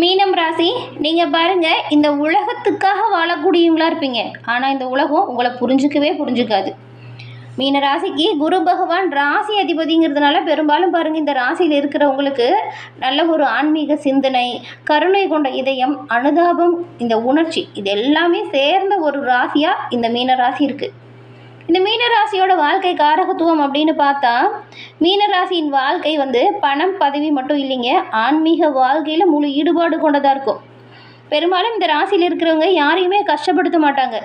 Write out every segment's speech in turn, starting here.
மீனம் ராசி நீங்கள் பாருங்கள் இந்த உலகத்துக்காக வாழக்கூடியவங்களா இருப்பீங்க. ஆனால் இந்த உலகம் உங்களை புரிஞ்சுக்கவே புரிஞ்சுக்காது. மீன ராசிக்கு குரு பகவான் ராசி அதிபதிங்கிறதுனால பெரும்பாலும் பாருங்கள் இந்த ராசியில் இருக்கிறவங்களுக்கு நல்ல ஒரு ஆன்மீக சிந்தனை கருணை கொண்ட இதயம் அனுதாபம் இந்த உணர்ச்சி இது எல்லாமே சேர்ந்த ஒரு ராசியாக இந்த மீன ராசி இருக்குது இந்த மீன ராசியோட வாழ்க்கை காரகத்துவம் அப்படின்னு பார்த்தா மீன ராசியின் வாழ்க்கை வந்து பணம் பதவி மட்டும் இல்லைங்க. ஆன்மீக வாழ்க்கையில் முழு ஈடுபாடு கொண்டதாக இருக்கும். பெரும்பாலும் இந்த ராசியில் இருக்கிறவங்க யாரையுமே கஷ்டப்படுத்த மாட்டாங்க.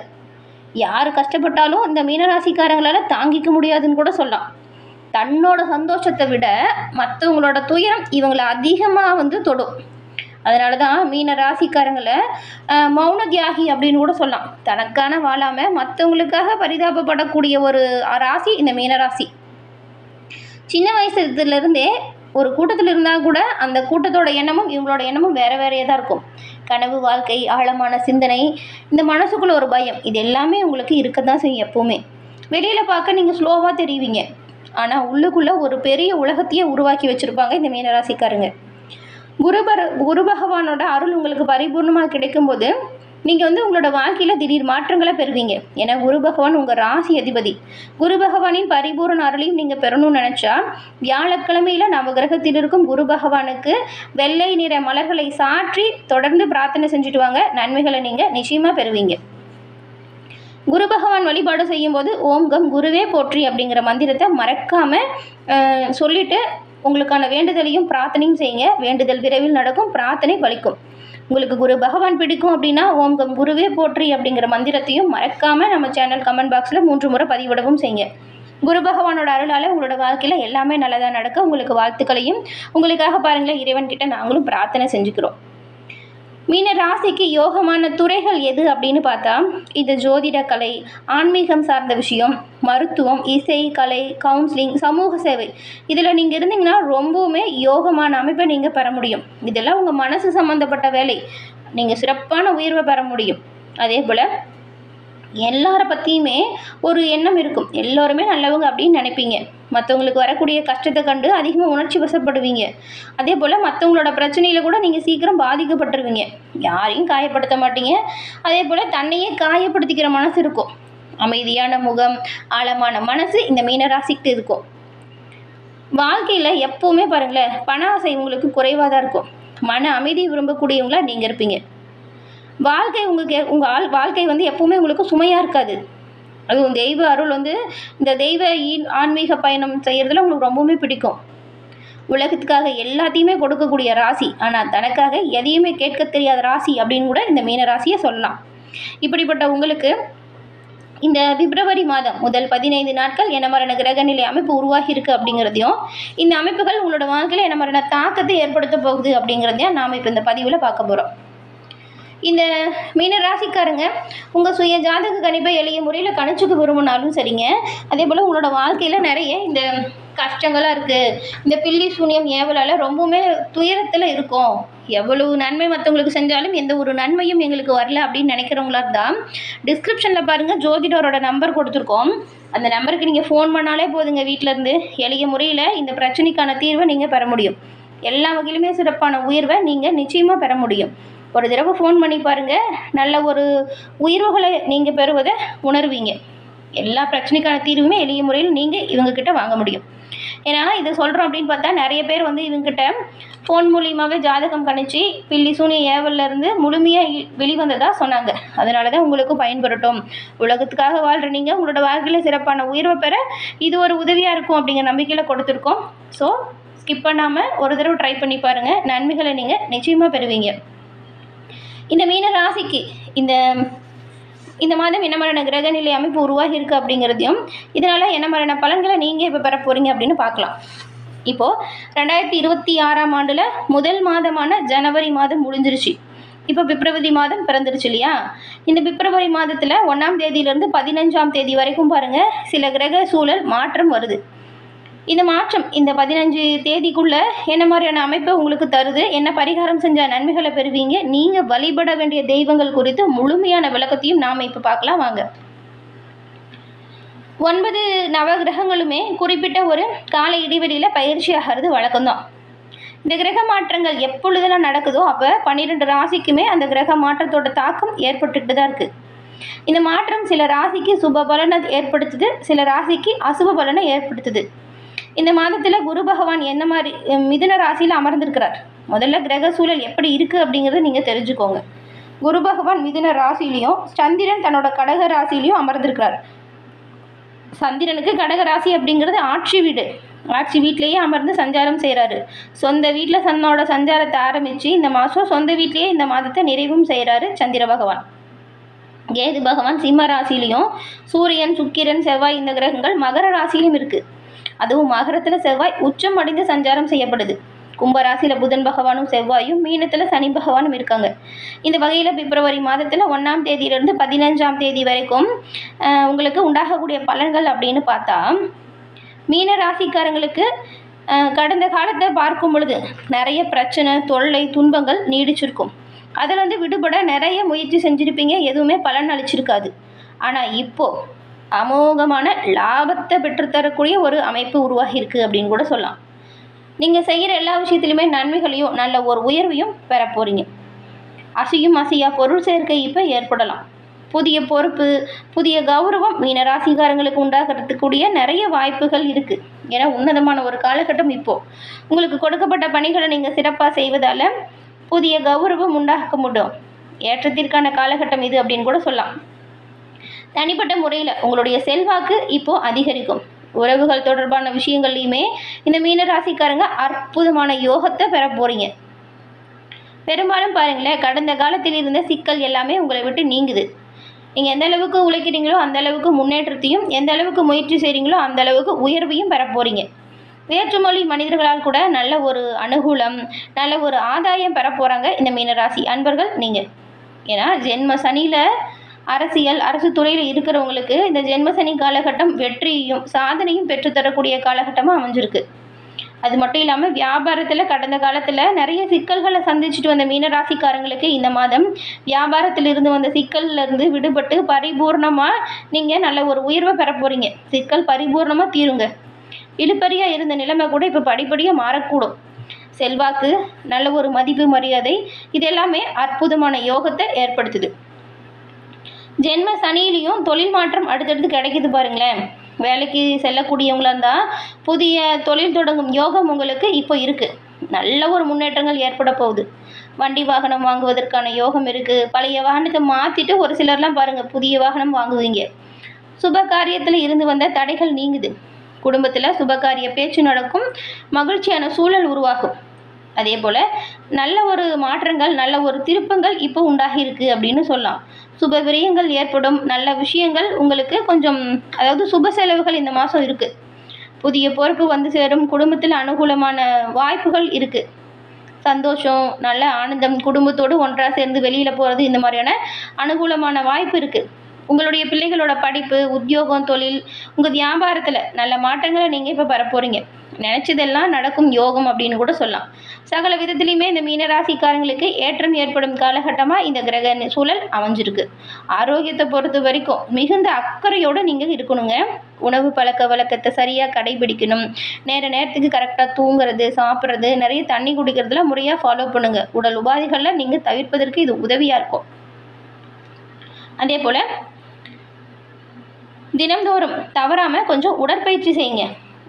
யார் கஷ்டப்பட்டாலும் இந்த மீனராசிக்காரங்களால் தாங்கிக்க முடியாதுன்னு கூட சொல்லலாம். தன்னோட சந்தோஷத்தை விட மற்றவங்களோட துயரம் இவங்களை அதிகமாக வந்து தொடும். அதனால தான் மீன ராசிக்காரங்களை மௌன தியாகி அப்படின்னு கூட சொல்லலாம். தனக்கான வாழாமல் மற்றவங்களுக்காக பரிதாபப்படக்கூடிய ஒரு ராசி இந்த மீன ராசி. சின்ன வயசுலேருந்தே ஒரு கூட்டத்தில் இருந்தால் கூட அந்த கூட்டத்தோட எண்ணமும் இவங்களோட எண்ணமும் வேறு வேறையே தான் இருக்கும். கனவு வாழ்க்கை ஆழமான சிந்தனை இந்த மனசுக்குள்ள ஒரு பயம் இது எல்லாமே உங்களுக்கு இருக்க தான் செய்யும் எப்போவுமே. வெளியில் பார்க்க நீங்கள் ஸ்லோவாக தெரிவிங்க. ஆனால் உள்ளுக்குள்ளே ஒரு பெரிய உலகத்தையே உருவாக்கி வச்சுருப்பாங்க இந்த மீனராசிக்காரங்க குருபர குரு பகவானோட அருள் உங்களுக்கு பரிபூர்ணமாக கிடைக்கும்போது நீங்கள் வந்து உங்களோட வாழ்க்கையில் திடீர் மாற்றங்களை பெறுவீங்க. ஏன்னா குரு பகவான் உங்கள் ராசி அதிபதி. குரு பகவானின் பரிபூரண அருளையும் நீங்கள் பெறணும்னு நினச்சா வியாழக்கிழமையில் நவகிரகத்தில் இருக்கும் குரு பகவானுக்கு வெள்ளை நிற மலர்களை சாற்றி தொடர்ந்து பிரார்த்தனை செஞ்சுட்டு வாங்க. நன்மைகளை நீங்கள் நிச்சயமாக பெறுவீங்க. குரு பகவான் வழிபாடு செய்யும்போது ஓம் கம் குருவே போற்றி அப்படிங்கிற மந்திரத்தை மறக்காமல் சொல்லிட்டு உங்களுக்கான வேண்டுதலையும் பிரார்த்தனையும் செய்யுங்க. வேண்டுதல் விரைவில் நடக்கும் பிரார்த்தனை பலிக்கும். உங்களுக்கு குரு பகவான் பிடிக்கும் அப்படின்னா ஓம் கம் குருவே போற்றி அப்படிங்கிற மந்திரத்தையும் மறக்காமல் நம்ம சேனல் கமெண்ட் பாக்ஸில் மூன்று முறை பதிவிடவும் செய்யுங்க. குரு பகவானோட அருளால் உங்களோட வாழ்க்கையில் எல்லாமே நல்லதாக நடக்க உங்களுக்கு வாழ்த்துக்களையும் உங்களுக்காக பாருங்களேன் இறைவன்கிட்ட நாங்களும் பிரார்த்தனை செஞ்சுக்கிறோம். மீன ராசிக்கு யோகமான துறைகள் எது அப்படின்னு பார்த்தா இது ஜோதிட கலை ஆன்மீகம் சார்ந்த விஷயம் மருத்துவம் இசை கலை கவுன்சிலிங் சமூக சேவை. இதில் நீங்கள் இருந்தீங்கன்னா ரொம்பவுமே யோகமான அமைப்பை நீங்கள் பெற முடியும். இதெல்லாம் உங்கள் மனசு சம்மந்தப்பட்ட வேலை. நீங்கள் சிறப்பான உயர்வை பெற முடியும். அதே போல் எல்லாரை பற்றியுமே ஒரு எண்ணம் இருக்கும். எல்லோருமே நல்லவங்க அப்படின்னு நினைப்பீங்க. மற்றவங்களுக்கு வரக்கூடிய கஷ்டத்தை கண்டு அதிகமாக உணர்ச்சி வசப்படுவீங்க. அதே போல் மற்றவங்களோட பிரச்சனையில் கூட நீங்கள் சீக்கிரம் பாதிக்கப்பட்டுருவீங்க. யாரையும் காயப்படுத்த மாட்டீங்க. அதே போல் தன்னையே காயப்படுத்திக்கிற மனசு இருக்கும். அமைதியான முகம் ஆழமான மனசு இந்த மீனராசிக்கு இருக்கும். வாழ்க்கையில் எப்போவுமே பாருங்களேன் பண ஆசை உங்களுக்கு குறைவாக தான் இருக்கும். மன அமைதி விரும்பக்கூடியவங்களா நீங்கள் இருப்பீங்க. வாழ்க்கை உங்களுக்கு உங்கள் ஆள் வாழ்க்கை வந்து எப்போவுமே உங்களுக்கு சுமையாக இருக்காது. அதுவும் தெய்வ அருள் வந்து இந்த தெய்வ ஆன்மீக பயணம் செய்கிறதுல உங்களுக்கு ரொம்பவுமே பிடிக்கும். உலகத்துக்காக எல்லாத்தையுமே கொடுக்கக்கூடிய ராசி. ஆனால் தனக்காக எதையுமே கேட்க தெரியாத ராசி அப்படின்னு கூட இந்த மீன ராசியை சொல்லலாம். இப்படிப்பட்ட உங்களுக்கு இந்த பிப்ரவரி மாதம் முதல் பதினைந்து நாட்கள் எனமரண கிரகநிலை அமைப்பு உருவாகி இருக்கு அப்படிங்கிறதையும் இந்த அமைப்புகள் உங்களோட வாழ்க்கையில் எனமரண தாக்கத்தை ஏற்படுத்த போகுது அப்படிங்கிறதையும் நாம் இப்போ இந்த பதிவில் பார்க்க போகிறோம் இந்த மீன ராசிக்காரங்க உங்கள் சுய ஜாதக கணிப்பை எளிய முறையில் கணிச்சுக்க விரும்பினாலும் சரிங்க. அதே போல் உங்களோட வாழ்க்கையில் நிறைய இந்த கஷ்டங்களாக இருக்குது இந்த பில்லி சூனியம் ஏவலால் ரொம்பவுமே துயரத்தில் இருக்கும். எவ்வளவு நன்மை மற்றவங்களுக்கு செஞ்சாலும் எந்த ஒரு நன்மையும் எங்களுக்கு வரல அப்படின்னு நினைக்கிறவங்களா இருந்தால் டிஸ்கிரிப்ஷனில் பாருங்கள் ஜோதிடரோட நம்பர் கொடுத்துருக்கோம். அந்த நம்பருக்கு நீங்கள் ஃபோன் பண்ணாலே போதுங்க வீட்டிலேருந்து எளிய முறையில் இந்த பிரச்சனைக்கான தீர்வை நீங்கள் பெற முடியும். எல்லா வகையிலுமே சிறப்பான உயர்வை நீங்கள் நிச்சயமாக பெற முடியும். ஒரு தடவை ஃபோன் பண்ணி பாருங்கள் நல்ல ஒரு உயர்வுகளை நீங்கள் பெறுவதை உணர்வீங்க. எல்லா பிரச்சனைக்கான தீர்வுமே எளிய முறையில் நீங்கள் இவங்கக்கிட்ட வாங்க முடியும். ஏன்னா இதை சொல்கிறோம் அப்படின்னு பார்த்தா நிறைய பேர் வந்து இவங்ககிட்ட ஃபோன் மூலியமாகவே ஜாதகம் கணிச்சு பில்லி சூனிய ஏவல்ல இருந்து முழுமையாக வெளிவந்ததாக சொன்னாங்க. அதனால தான் உங்களுக்கும் பயன்படட்டும். உலகத்துக்காக வாழ்கிற நீங்கள் உங்களோட வாழ்க்கையில் சிறப்பான உயர்வை பெற இது ஒரு உதவியாக இருக்கும் அப்படிங்கிற நம்பிக்கையில் கொடுத்துருக்கோம். ஸோ ஸ்கிப் பண்ணாமல் ஒரு தடவை ட்ரை பண்ணி பாருங்கள் நன்மைகளை நீங்கள் நிச்சயமாக பெறுவீங்க. இந்த மீன ராசிக்கு இந்த இந்த மாதம் என்ன மாதிரியான கிரகநிலை அமைப்பு உருவாகி இருக்குது அப்படிங்கிறதையும் இதனால் என்ன மாதிரியான பலன்களை நீங்கள் இப்போ பெற போகிறீங்க அப்படின்னு பார்க்கலாம். இப்போது ரெண்டாயிரத்தி இருபத்தி ஆறாம் ஆண்டில் முதல் மாதமான ஜனவரி மாதம் முடிஞ்சிருச்சு. இப்போ பிப்ரவரி மாதம் பிறந்துருச்சு இல்லையா? இந்த பிப்ரவரி மாதத்தில் ஒன்றாம் தேதியிலேருந்து பதினஞ்சாம் தேதி வரைக்கும் பாருங்கள் சில கிரக சூழல் மாற்றம் வருது. இந்த மாற்றம் இந்த பதினஞ்சு தேதிக்குள்ள என்ன மாதிரியான அமைப்பை உங்களுக்கு தருது? என்ன பரிகாரம் செஞ்ச நன்மைகளை பெறுவீங்க? நீங்கள் வழிபட வேண்டிய தெய்வங்கள் குறித்து முழுமையான விளக்கத்தையும் நாம் இப்போ பார்க்கலாம். வாங்க. ஒன்பது நவகிரகங்களுமே குறிப்பிட்ட ஒரு கால இடைவெளியில் பயிற்சி ஆகிறது வழக்கம்தான். இந்த கிரக மாற்றங்கள் எப்பொழுதெல்லாம் நடக்குதோ அப்போ பன்னிரெண்டு ராசிக்குமே அந்த கிரக மாற்றத்தோட தாக்கம் ஏற்பட்டுட்டு தான் இருக்குது இந்த மாற்றம் சில ராசிக்கு சுப பலனை ஏற்படுத்துது சில ராசிக்கு அசுப பலனை ஏற்படுத்துது. இந்த மாதத்தில் குரு பகவான் என்ன மாதிரி மிதுன ராசியில் அமர்ந்திருக்கிறார். முதல்ல கிரக சூழல் எப்படி இருக்குது அப்படிங்கிறத நீங்கள் தெரிஞ்சுக்கோங்க. குரு பகவான் மிதுன ராசிலையும் சந்திரன் தன்னோட கடக ராசிலையும் அமர்ந்திருக்கிறார். சந்திரனுக்கு கடக ராசி அப்படிங்கிறது ஆட்சி வீடு. ஆட்சி வீட்டிலேயே அமர்ந்து சஞ்சாரம் செய்கிறாரு சொந்த வீட்டில் தன்னோட சஞ்சாரத்தை ஆரம்பித்து இந்த மாதம் சொந்த வீட்டிலேயே இந்த மாதத்தை நிறைவும் செய்கிறாரு சந்திர பகவான். கேது பகவான் சிம்ம ராசிலையும் சூரியன் சுக்கிரன் செவ்வாய் இந்த கிரகங்கள் மகர ராசியிலும் இருக்குது அதுவும் மகரத்தில் செவ்வாய் உச்சம் அடைந்து சஞ்சாரம் செய்யப்படுது. கும்பராசியில் புதன் பகவானும் செவ்வாயும் மீனத்தில் சனி பகவானும் இருக்காங்க. இந்த வகையில் பிப்ரவரி மாதத்தில் ஒன்றாம் தேதியிலிருந்து பதினஞ்சாம் தேதி வரைக்கும் உங்களுக்கு உண்டாகக்கூடிய பலன்கள் அப்படின்னு பார்த்தா மீன ராசிக்காரங்களுக்கு கடந்த காலத்தை பார்க்கும் பொழுது நிறைய பிரச்சனை தொல்லை துன்பங்கள் நீடிச்சிருக்கும். அதில் வந்து விடுபட நிறைய முயற்சி செஞ்சுருப்பீங்க எதுவுமே பலன் அளிச்சிருக்காது. ஆனால் இப்போது அமோகமான லாபத்தை பெற்றுத்தரக்கூடிய ஒரு அமைப்பு உருவாகியிருக்கு அப்படின்னு கூட சொல்லலாம். நீங்கள் செய்கிற எல்லா விஷயத்துலையுமே நன்மைகளையும் நல்ல ஒரு உயர்வையும் பெற போகிறீங்க அசையும் அசையா பொருள் சேர்க்கை இப்போ ஏற்படலாம். புதிய பொறுப்பு புதிய கௌரவம் மீனராசிகாரங்களுக்கு உண்டாகிறதுக்கூடிய நிறைய வாய்ப்புகள் இருக்குது ஏன்னா உன்னதமான ஒரு காலகட்டம் இப்போது உங்களுக்கு கொடுக்கப்பட்ட பணிகளை நீங்கள் சிறப்பாக செய்வதால் புதிய கௌரவம் உண்டாக்க முடியும். ஏற்றத்திற்கான காலகட்டம் இது அப்படின்னு கூட சொல்லலாம். தனிப்பட்ட முறையில் உங்களுடைய செல்வாக்கு இப்போ அதிகரிக்கும். உறவுகள் தொடர்பான விஷயங்கள்லையுமே இந்த மீன ராசிக்காரங்க அற்புதமான யோகத்தை பெற போகிறீங்க பெரும்பாலும் பாருங்களேன் கடந்த காலத்தில் இருந்த சிக்கல் எல்லாமே உங்களை விட்டு நீங்குது. நீங்கள் எந்த அளவுக்கு உழைக்கிறீங்களோ அந்த அளவுக்கு முன்னேற்றத்தையும் எந்த அளவுக்கு முயற்சி செய்கிறீங்களோ அந்த அளவுக்கு உயர்வையும் பெற போகிறீங்க வேற்றுமொழி மனிதர்களால் கூட நல்ல ஒரு அனுகூலம் நல்ல ஒரு ஆதாயம் பெற போகிறாங்க இந்த மீனராசி அன்பர்கள் நீங்கள் ஏன்னா ஜென்ம சனியில் அரசியல் அரசு துறையில் இருக்கிறவங்களுக்கு இந்த ஜென்மசனி காலகட்டம் வெற்றியும் சாதனையும் பெற்றுத்தரக்கூடிய காலகட்டமாக அமைஞ்சிருக்கு. அது மட்டும் இல்லாமல் வியாபாரத்தில் கடந்த காலத்தில் நிறைய சிக்கல்களை சந்திச்சுட்டு வந்த மீனராசிக்காரங்களுக்கு இந்த மாதம் வியாபாரத்தில் இருந்து வந்த சிக்கல்ல இருந்து விடுபட்டு பரிபூர்ணமாக நீங்கள் நல்ல ஒரு உயர்வை பெற போகிறீங்க சிக்கல் பரிபூர்ணமாக தீருங்க. இழுப்பறியாக இருந்த நிலைமை கூட இப்போ படிப்படியாக மாறக்கூடும். செல்வாக்கு நல்ல ஒரு மதிப்பு மரியாதை இது எல்லாமே அற்புதமான யோகத்தை ஏற்படுத்துது. ஜென்ம சனியிலையும் தொழில் மாற்றம் அடுத்தடுத்து கிடைக்குது பாருங்களேன். வேலைக்கு செல்லக்கூடியவங்களாக இருந்தால் புதிய தொழில் தொடங்கும் யோகம் உங்களுக்கு இப்போ இருக்குது நல்ல ஒரு முன்னேற்றங்கள் ஏற்பட போகுது. வண்டி வாகனம் வாங்குவதற்கான யோகம் இருக்குது பழைய வாகனத்தை மாற்றிட்டு ஒரு சிலர்லாம் பாருங்கள் புதிய வாகனம் வாங்குவீங்க. சுப காரியத்தில் இருந்து வந்த தடைகள் நீங்குது. குடும்பத்தில் சுபகாரிய பேச்சு நடக்கும். மகிழ்ச்சியான சூழல் உருவாகும். அதே போல் நல்ல ஒரு மாற்றங்கள் நல்ல ஒரு திருப்பங்கள் இப்போ உண்டாகி இருக்கு அப்படின்னு சொல்லலாம். சுப விரயங்கள் ஏற்படும் நல்ல விஷயங்கள் உங்களுக்கு கொஞ்சம் அதாவது சுப செலவுகள் இந்த மாதம் இருக்குது புதிய பொறுப்பு வந்து சேரும் குடும்பத்தில் அனுகூலமான வாய்ப்புகள் இருக்குது சந்தோஷம் நல்ல ஆனந்தம் குடும்பத்தோடு ஒன்றாக சேர்ந்து வெளியில் போகிறது இந்த மாதிரியான அனுகூலமான வாய்ப்பு இருக்குது உங்களுடைய பிள்ளைகளோட படிப்பு உத்தியோகம் தொழில் உங்கள் வியாபாரத்தில் நல்ல மாற்றங்களை நீங்கள் இப்போ பெற போகிறீங்க நினச்சதெல்லாம் நடக்கும் யோகம் அப்படின்னு கூட சொல்லலாம். சகல விதத்துலையுமே இந்த மீனராசிக்காரங்களுக்கு ஏற்றம் ஏற்படும் காலகட்டமாக இந்த கிரக சூழல் அமைஞ்சிருக்கு. ஆரோக்கியத்தை பொறுத்த வரைக்கும் மிகுந்த அக்கறையோடு நீங்கள் இருக்கணுங்க. உணவு பழக்க வழக்கத்தை சரியாக கடைபிடிக்கணும். நேர நேரத்துக்கு கரெக்டாக தூங்குறது சாப்பிட்றது நிறைய தண்ணி குடிக்கிறதுல முறையாக ஃபாலோ பண்ணுங்கள் உடல் உபாதைகளில் நீங்கள் தவிர்ப்பதற்கு இது உதவியாக இருக்கும். அதே போல் தினம்தோறும் தவறாமல் கொஞ்சம் உடற்பயிற்சி செய்யுங்க.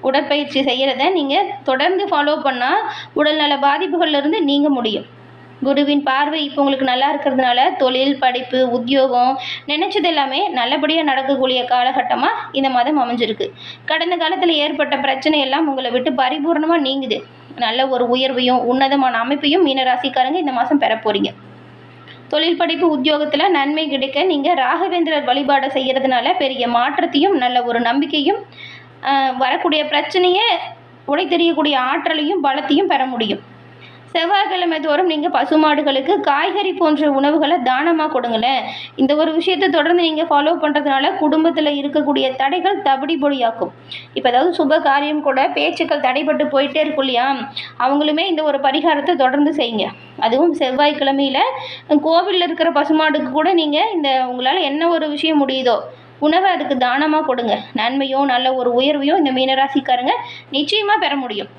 உடற்பயிற்சி செய்கிறத நீங்கள் தொடர்ந்து ஃபாலோ பண்ணால் உடல்நல பாதிப்புகள்லேருந்து நீங்க முடியும். குருவின் பார்வை இப்போ உங்களுக்கு நல்லா இருக்கிறதுனால தொழில் படிப்பு உத்தியோகம் நினச்சது எல்லாமே நல்லபடியாக நடக்கக்கூடிய காலகட்டமாக இந்த மாதம் அமைஞ்சிருக்கு. கடந்த காலத்தில் ஏற்பட்ட பிரச்சனை எல்லாம் உங்களை விட்டு பரிபூர்ணமாக நீங்குது. நல்ல ஒரு உயர்வையும் உன்னதமான அமைப்பையும் மீனராசிக்காரங்க இந்த மாதம் பெற போகிறீங்க தொழில் படிப்பு உத்தியோகத்தில் நன்மை கிடைக்க நீங்கள் ராகவேந்திரர் வழிபாடு செய்கிறதுனால பெரிய மாற்றத்தையும் நல்ல ஒரு நம்பிக்கையும் வரக்கூடிய பிரச்சனையை உடை தெரியக்கூடிய ஆற்றலையும் பலத்தையும் பெற முடியும். செவ்வாய்க்கிழமை தோறும் நீங்கள் பசுமாடுகளுக்கு காய்கறி போன்ற உணவுகளை தானமாக கொடுங்களேன். இந்த ஒரு விஷயத்தை தொடர்ந்து நீங்கள் ஃபாலோ பண்ணுறதுனால குடும்பத்தில் இருக்கக்கூடிய தடைகள் தபடி பொடியாக்கும் இப்போ அதாவது சுப காரியம் கூட பேச்சுக்கள் தடைப்பட்டு போயிட்டே இருக்கும் இல்லையா? அவங்களுமே இந்த ஒரு பரிகாரத்தை தொடர்ந்து செய்யுங்க. அதுவும் செவ்வாய்க்கிழமையில் கோவிலில் இருக்கிற பசுமாடுக்கு கூட நீங்கள் இந்த உங்களால் என்ன ஒரு விஷயம் முடியுதோ உணவை அதுக்கு தானமாக கொடுங்க. நன்மையும் நல்ல ஒரு உயர்வையும் இந்த மீனராசிக்காரங்க நிச்சயமாக பெற முடியும்.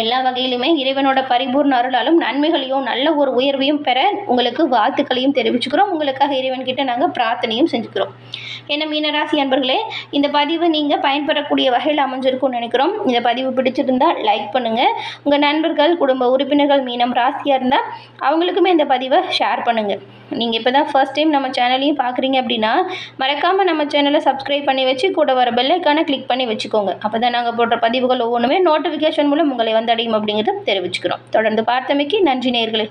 எல்லா வகையிலுமே இறைவனோட பரிபூர்ண அருளாலும் நன்மைகளையும் நல்ல ஒரு உயர்வையும் பெற உங்களுக்கு வாழ்த்துக்களையும் தெரிவிச்சுக்கிறோம். உங்களுக்காக இறைவன்கிட்ட நாங்கள் பிரார்த்தனையும் செஞ்சுக்கிறோம். என்ன மீனராசி அன்பர்களே இந்த பதிவு நீங்கள் பயன்பெறக்கூடிய வகையில் அமைஞ்சிருக்கும்னு நினைக்கிறோம். இந்த பதிவு பிடிச்சிருந்தால் லைக் பண்ணுங்கள் உங்கள் நண்பர்கள் குடும்ப உறுப்பினர்கள் மீனம் ராசியாக இருந்தால் அவங்களுக்குமே இந்த பதிவை ஷேர் பண்ணுங்கள் நீங்கள் இப்போ தான் ஃபர்ஸ்ட் டைம் நம்ம சேனலையும் பார்க்குறீங்க அப்படின்னா மறக்காமல் நம்ம சேனலை சப்ஸ்கிரைப் பண்ணி வச்சு கூட வர பெல்லைக்கான கிளிக் பண்ணி வச்சுக்கோங்க. அப்போ தான் நாங்கள் போடுற பதிவுகள் ஒவ்வொன்றுமே நோட்டிஃபிகேஷன் மூலம் உங்களை வந்தடையும் அப்படிங்கிறத தெரிவிச்சுக்கிறோம். தொடர்ந்து பார்த்தமைக்கு நன்றி நேர்களே